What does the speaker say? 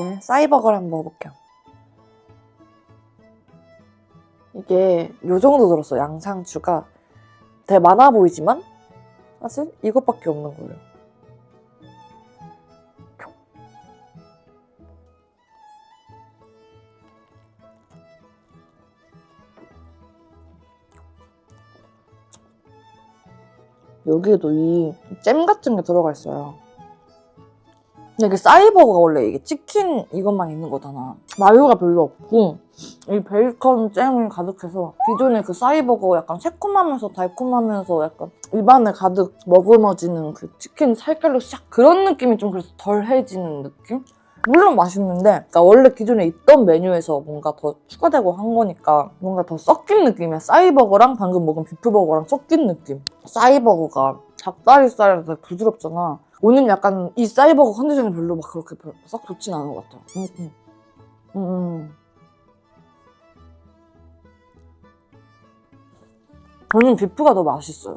이제 싸이버거를 한번 먹어볼게요. 이게 요 정도 들었어 양상추가 되게 많아 보이지만 사실 이것밖에 없는 거예요. 여기에도 이 잼 같은 게 들어가 있어요. 근데 이게 싸이버거가 원래 이게 치킨 이것만 있는 거잖아. 마요가 별로 없고 이 베이컨 잼이 가득해서 기존의 그 싸이버거 약간 새콤하면서 달콤하면서 약간 입안에 가득 머금어지는 그 치킨 살결로 싹 그런 느낌이 좀 그래서 덜해지는 느낌? 물론 맛있는데 그러니까 원래 기존에 있던 메뉴에서 뭔가 더 추가되고 한 거니까 뭔가 더 섞인 느낌이야. 싸이버거랑 방금 먹은 비프버거랑 섞인 느낌. 싸이버거가 닭다리살이 되게 부드럽잖아. 오늘 약간 이 싸이버거 컨디션이 별로 막 그렇게 별- 썩 좋진 않은 것 같아. 음, 음. 음, 음. 저는 비프가 더 맛있어요.